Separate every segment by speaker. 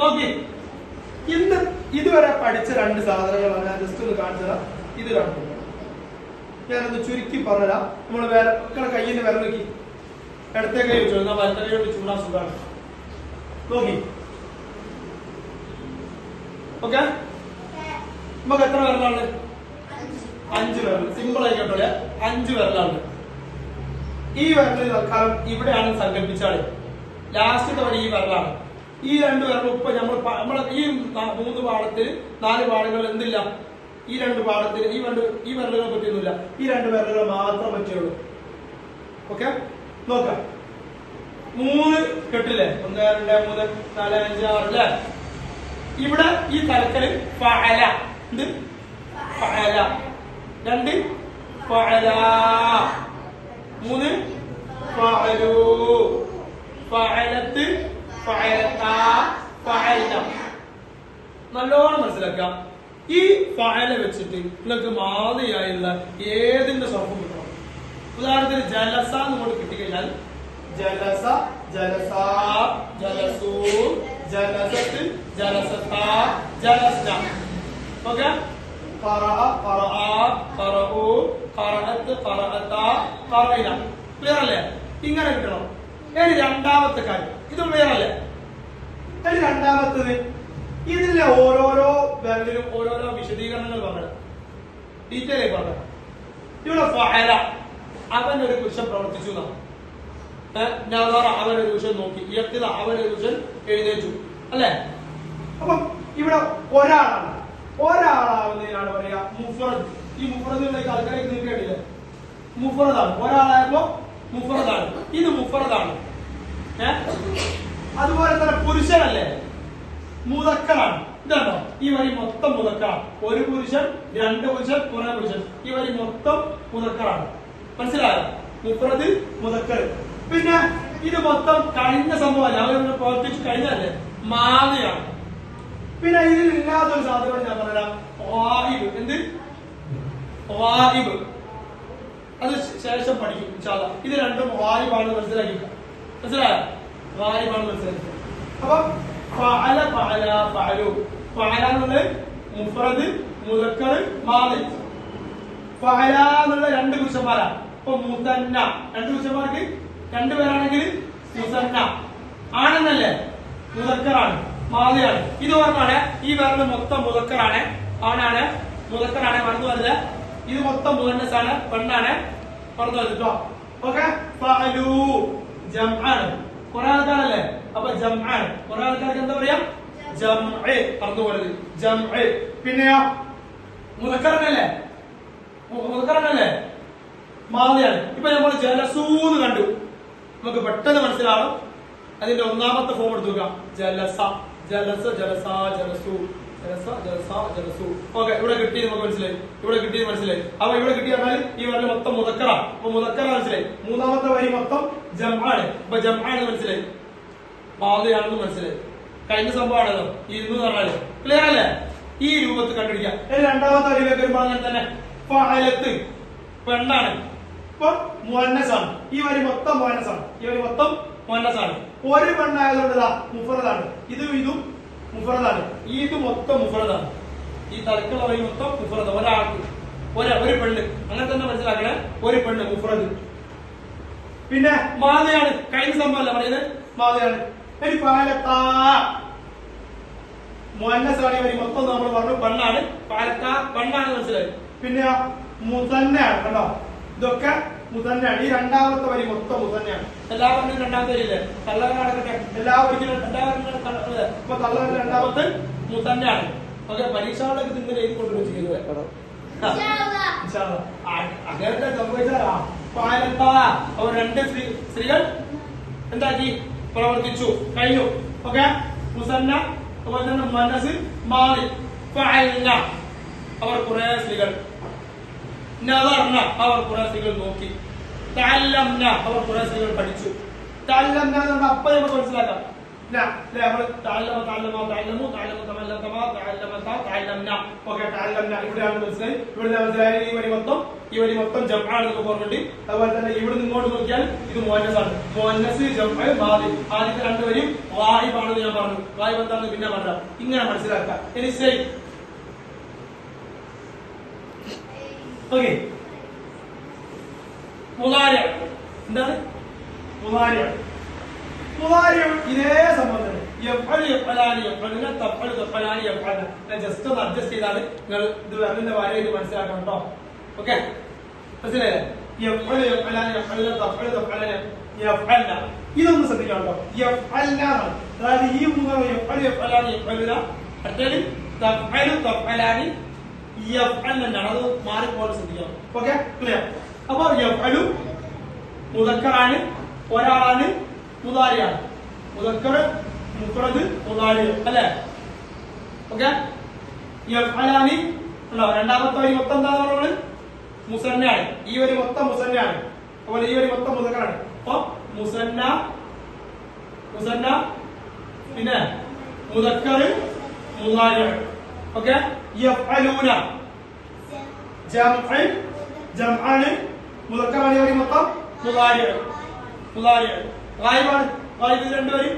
Speaker 1: നോക്കി. ഇന്ന് ഇതുവരെ പഠിച്ച രണ്ട് സാധനങ്ങളാണ് ഞാൻ ജസ്റ്റ് ഒന്ന് കാണിച്ചത്. ഇത് രണ്ടും ഞാനൊന്ന് ചുരുക്കി പറഞ്ഞുതരാം നമ്മൾ വേറെ കയ്യിൽ നിന്ന് വിരൽ നോക്കി. ഇടത്തെ കൈ വെച്ചു എന്നാൽ വലത്തെ കൈ ചൂടാൻ സുഖമാണ്. നോക്കി. ഓക്കെ? നമുക്ക് എത്ര വിരലാണ് അഞ്ച് വിരൽ. സിമ്പിൾ ആയിക്കോട്ടെ കേട്ടോ അഞ്ച് വിരലാണ് ഈ വിരലിൽ തൽക്കാലം ഇവിടെയാണ് സങ്കല്പിച്ചാൽ ലാസ്റ്റ് തവണ ഈ വിരലാണ്. ഈ രണ്ട് വിരലും ഇപ്പൊ നമ്മൾ നമ്മളെ ഈ മൂന്ന് പാടത്തിൽ നാല് പാടങ്ങൾ എന്തില്ല? ഈ രണ്ട് പാടത്തിൽ ഈ രണ്ട് ഈ വിരലുകൾ പറ്റിയൊന്നുമില്ല. ഈ രണ്ട് വിരലുകൾ മാത്രം പറ്റുള്ളൂ ഓക്കെ? നോക്കാം. മൂന്ന് കെട്ടില്ലേ? ഒന്ന് രണ്ട് മൂന്ന് നാല് അഞ്ച് ആറ് അല്ലേ? ഇവിടെ ഈ തലക്കൽ ഫഅല. എന്ത്? ഫഅല. രണ്ട്? ഫഅല. മൂന്ന്? ഫഅലു. ഫഅലത്ത് ഫഅലത ഫഅല നല്ലോണം മനസ്സിലാക്കാം ഈ ഫയല വെച്ചിട്ട് നിങ്ങൾക്ക് മാതയായുള്ള ഏതിന്റെ സ്വപ്നം കിട്ടണം? ഉദാഹരണത്തിന് ജലസ എന്ന് എന്നോട് കിട്ടിക്കഴിഞ്ഞാൽ ജലസ ജലസ ജലസൂ ജലസത്ത് ജലസത്ത ജലസ. ഓക്കെ? ക്ലിയർ അല്ലേ ഇങ്ങനെ കിട്ടണം. ഇനി രണ്ടാമത്തെ കാര്യം. ഇത് വേറല്ലേ. ഇനി രണ്ടാമത്തത് ഇതിലെ ഓരോരോ വിരലിലും ഓരോരോ വിശദീകരണങ്ങൾ പറഞ്ഞു ഡീറ്റെയിൽ പറഞ്ഞു ഇവിടെ ഫയല അവൻ ഒരു പുരുഷൻ പ്രവർത്തിച്ചു എന്നാണ്. നവറ അവൻ നോക്കി. ഇയക്കിത അവൻ ഒരു പുരുഷൻ അല്ലേ? അപ്പം ഇവിടെ ഒരാളാണ്. ഒരാളാവുന്നതിനാണ് പറയാ മുഫറദ്. ഈ മുഫറദിലേക്ക് ആൾക്കാരെ നിങ്ങൾക്ക് കേട്ടില്ലേ മുഫറദാണ്. ഒരാളായപ്പോ മുഫറദാണ്. ഇത് മുഫറദാണ്. അതുപോലെ തന്നെ പുരുഷനല്ലേ? മുതക്കറാണ്. ഇതാണോ? ഈ വരി മൊത്തം മുതക്കറാണ്. ഒരു പുരുഷൻ രണ്ട് പുരുഷൻ കുറെ പുരുഷൻ. ഈ വരി മൊത്തം മുതക്കറാണ്. മനസ്സിലായോ? മുഫറത് മുതക്കർ പിന്നെ ഇത് മൊത്തം കഴിഞ്ഞ സംഭവമല്ല? അവർ പ്രവർത്തിച്ചു കഴിഞ്ഞല്ലേ മാതയാണ്. പിന്നെ ഇതിൽ ഇല്ലാത്തൊരു സാധനം ഞാൻ പറയാം വായിബ് എന്ത്? വാഹിബ് അത് ശേഷം പഠിക്കും ഇത് രണ്ടും വായുവാണ് മനസ്സിലാക്കി മനസ്സിലായോ? വായുവാണ് മനസ്സിലാക്കി അപ്പം ഫഅല ഫഅല ഫഅലു. മുഫ്രദ് എന്നുള്ള രണ്ട് പുരുഷന്മാരാ. ഇപ്പൊ മുസന്ന. രണ്ട് പുരുഷന്മാർക്ക് രണ്ട് പേരാണെങ്കിൽ മുസന്ന. ആണെന്നല്ലേ? മുദക്കറാണ്. മാതയാണ് ഇത് പറഞ്ഞാണ് ഈ വേറെ മൊത്തം മുദക്കറാണ്. ആണാണ്? മുദക്കറാണ്. മറന്നു വരില്ല ഇത് മൊത്തം മുഹന്നസാണ് പെണ്ണാണ്. പറഞ്ഞു വന്നിട്ടോ ഓക്കെ? ഫഅലു ജംആണ് കുറെ ആൾക്കാരല്ലേ അപ്പൊ ജംആണ് കുറെ ആൾക്കാർക്ക് എന്താ പറയാ? ജംഇ പറഞ്ഞു പോയത് ജംഇ പിന്നെയോ? മുദക്കറനല്ലേ? മുദക്കറനല്ലേ? മാതിയാണ്. ഇപ്പൊ നമ്മൾ ജലസൂന്ന് കണ്ടു. നമുക്ക് പെട്ടെന്ന് മനസ്സിലാവും അതിന്റെ ഒന്നാമത്തെ ഫോം എടുത്തു നോക്കാം. ജലസു. ജലസ ജലസ ജലസു ഓക്കെ ഇവിടെ കിട്ടി നമുക്ക് മനസ്സിലായി. ഇവിടെ കിട്ടി മനസ്സിലായി. അപ്പൊ ഇവിടെ കിട്ടി പറഞ്ഞാൽ ഈ പറഞ്ഞ മൊത്തം മുതക്കറ അപ്പൊ മുതക്കറ മനസ്സിലായി. മൂന്നാമത്തെ വരി മൊത്തം ജമാണ് അപ്പൊ ജംആണ് മനസ്സിലായി. പാതയാണെന്ന് മനസ്സിലായി. കഴിഞ്ഞ സംഭവമാണല്ലോ. ഈ ഇന്ന് പറഞ്ഞാൽ. ക്ലിയർ അല്ലേ? ഈ രൂപത്തിൽ കണ്ടുപിടിക്കാം. രണ്ടാമത്തെ വരിയിലേക്ക് വരുമ്പോൾ അങ്ങനെ തന്നെ. പാലത്ത് പെണ്ണാണ്. ഇപ്പൊ മുഹന്നസാണ് ഈ വരി മൊത്തം മുഹന്നസാണ് ഈ വരി മൊത്തം മുഹന്നസാണ് ഒരു പെണ്ണായതുകൊണ്ട് മുഫറതാണ് ഇതും ഇതും മുഫറദാണ്. ഇത് മൊത്തം മുഫറദാണ്. ഈ തലക്കുള്ള വരി മൊത്തം മുഫറദ. ഒരാൾക്ക് ഒരാ ഒരു പെണ്ണ്. അങ്ങനെ തന്നെ മനസ്സിലാക്കണേ? ഒരു പെണ്ണ് മുഫറദ്. പിന്നെ മാതയാണ്. കഴിഞ്ഞ സംഭവമല്ല പറയുന്നത്? മാതയാണ്. ഒരു പാലത്താ. മുഹന്നസാണ് ഈ വരി മൊത്തം നമ്മൾ പറഞ്ഞു പെണ്ണാണ്. പാലത്താ പെണ്ണാണ് മനസ്സിലായി പിന്നെ മുതന്നെയാണ് കണ്ടോ? ഇതൊക്കെ മുതന്നെയാണ് ഈ രണ്ടാമത്തെ വരി മൊത്തം മുതന്നെയാണ് എല്ലാവർക്കും രണ്ടാമത്തെ വരില്ലേ തള്ളവൻ നടക്കട്ടെ. എല്ലാവർക്കും എല്ലാവർക്കും അപ്പൊ തള്ളവൻ രണ്ടാമത്തെ മുതന്നെയാണ് ഓക്കെ പരീക്ഷകളൊക്കെ നിങ്ങൾ എഴുതി കൊണ്ടുവരും ചെയ്തു സംഭവിച്ചാ പാലത്താ അവർ രണ്ട് സ്ത്രീ സ്ത്രീകൾ എന്താക്കി പ്രവർത്തിച്ചു. കഴിഞ്ഞു. ഓക്കെ? മുസന്ന അതുപോലെ തന്നെ മനസ്സിൽ മാറി. അവർ കുറെ സ്ത്രീകൾ. നവർണ അവർ കുറേശ്ശികൾ നോക്കി. തല്ലംന അവർ കുറേശ്ശികൾ പഠിച്ചു. തല്ലംന എന്ന് പറഞ്ഞാൽ അപ്പം നമുക്ക് മനസ്സിലാക്കാം. അതുപോലെ തന്നെ ഇവിടെ നിന്ന് നോക്കിയാൽ ഇത് മോന്നസാണ് മോന്നസ് ആദ്യത്തെ രണ്ടുപേരും വാഹിബാണെന്ന് ഞാൻ പറഞ്ഞു. വാഹിബ് എന്താണ് പിന്നെ പറഞ്ഞ ഇങ്ങനെ മനസ്സിലാക്കാം. ഓക്കെ മുതാര എന്താണ്? മുതാര മുതാര ഇതേ സംബന്ധം ജസ്റ്റ് ഒന്ന് അഡ്ജസ്റ്റ് ചെയ്താണ്. നിങ്ങൾ ഇത് വരുന്ന വരെ ഇത് മനസ്സിലാക്കണം കേട്ടോ ഓക്കെ യഫ്അൽന ഇതൊന്ന് ശ്രദ്ധിക്കണം കേട്ടോ അതായത് ഈ മൂന്ന് യഫ്അൽ യഫ്അലാനി യഫ്അലുന അടുത്തത് എന്നാണ് മുദക്കറാണ് ഒരാളാണ് മുതാരിയാണ്. മുതക്കർ മുഫ്രദ് മുതാരി. അല്ലേ? ഓക്കെ യഫ്അലാനി ഉണ്ടോ? രണ്ടാമത്തെ ഈ മൊത്തം എന്താ പറയുന്നത് മുസന്നയാണ്. ഈ ഒരു മൊത്തം മുസന്നയാണ്. അതുപോലെ ഈ ഒരു മൊത്തം മുതക്കറാണ്. അപ്പൊ മുസന്ന മുസന്ന പിന്നെ മുതക്കർ മുതാരിയാണ്. ഓക്കെ യഫ്അലൂന ജംഅ ജംആണ് മുദക്കറാണ് വരി മൊത്തം മുതാരിയാണ് മുതാരിയാണ് ഗായിബാണ് ഗായിബ് ഇത് രണ്ടുപേരും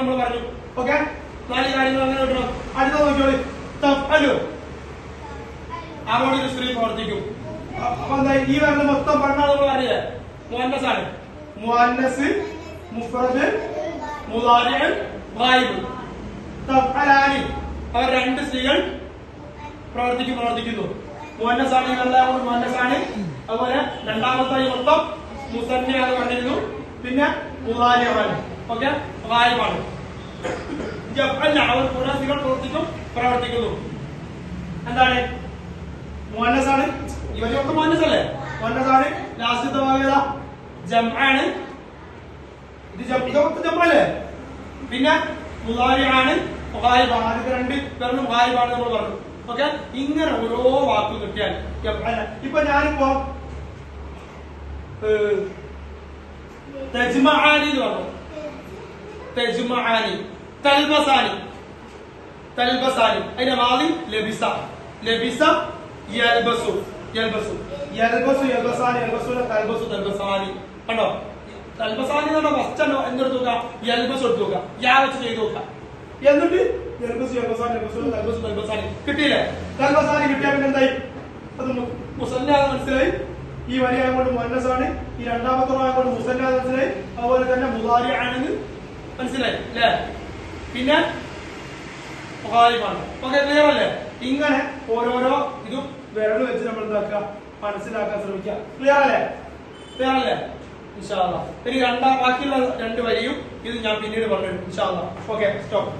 Speaker 1: നമ്മൾ പറഞ്ഞു ഓക്കെ നാല് കാര്യങ്ങൾ അങ്ങനെ വിട്ടണം അടുത്ത നോക്കിയോളി തഫ്അലു. അങ്ങോട്ട് ഒരു സ്ത്രീ പ്രവർത്തിക്കും. അപ്പൊ എന്താ ഈ വരുന്ന മൊത്തം പെണ്ണാണ് നമ്മൾ അറിയില്ലേ മുഹന്നസ് ആണ്. മുഅന്നസ് മുഫ്രദ് മുതാരിഅ് ഗായിബ്. തഫ്അലാനി അവർ രണ്ട് സ്ത്രീകൾ പ്രവർത്തിക്കും പ്രവർത്തിക്കുന്നു. മുഹന്നസാണ് നല്ലതാണ് മുഹന്നസാണ് അതുപോലെ രണ്ടാമത്തെ മൊത്തം മുസന്നയാണ് കണ്ടിരുന്നു. പിന്നെ മുതാരിയാണ് ഓക്കെ? വായുമാണ് അല്ല അവർ സ്ത്രീകൾ പ്രവർത്തിക്കും പ്രവർത്തിക്കുന്നു. എന്താണ്? മോന്നസാണ് ഇവരൊക്കെ മോന്നസല്ലേ മോന്നസാണ് ലാസ്റ്റത്തെ ഭാഗത ജമാണ് ഇത് ഇതൊക്കെ ജംഅല്ലേ പിന്നെ മുതാരിയാണ് ഗായിബാണ് ആദ്യത്തെ രണ്ട് പേരും ഗായിബാണ് നമ്മൾ പറഞ്ഞു. ഓക്കെ? ഇങ്ങനെ ഓരോ വാക്ക് കിട്ടിയാൽ. ഇപ്പൊ ഞാനിപ്പോ തജ്മഹാനി എന്ന് പറഞ്ഞു. തജ്മആനി തൽബസാനി. തൽബസാനി. അതിന്റെ മാതി ലബിസ. ലബിസ യൽബസു. യൽബസു. യൽബസു യൽബസാനി യൽബസുന തൽബസു തൽബസാനി. കണ്ടോ? തൽബസാനി എന്ന് ഫസ്റ്റ് എന്തെടുത്ത് നോക്കുക? യൽബസ് എടുത്ത് നോക്കുക. യാ വെച്ച് ചെയ്ത് നോക്കുക. എന്നിട്ട് കിട്ടിയില്ലേ? തൽബസാനി കിട്ടിയാൽ പിന്നെ എന്തായി? അത് മുസല്ലാന്ന് മനസ്സിലായി. ഈ വരിയായതുകൊണ്ട് മുന്നസാണ് ഈ രണ്ടാമത്തെ ആയതുകൊണ്ട് മുസന്ന മനസ്സിലായി. അതുപോലെ തന്നെ മുതാരി ആണെന്ന് മനസ്സിലായി അല്ലേ? പിന്നെ ഗാലിബാണ് ഓക്കെ ക്ലിയർ അല്ലേ? ഇങ്ങനെ ഓരോരോ ഇതും വിരൽ വെച്ച് നമ്മൾ എന്താക്കുക മനസ്സിലാക്കാൻ ശ്രമിക്കുക. ക്ലിയർ അല്ലേ? ക്ലിയർ അല്ലേ? ഇൻഷാല്ല ഇനി രണ്ടാം ബാക്കിയുള്ള രണ്ട് വരിയും ഇത് ഞാൻ പിന്നീട് പറഞ്ഞു ഇൻഷാല്ല ഓക്കെ സ്റ്റോപ്പ്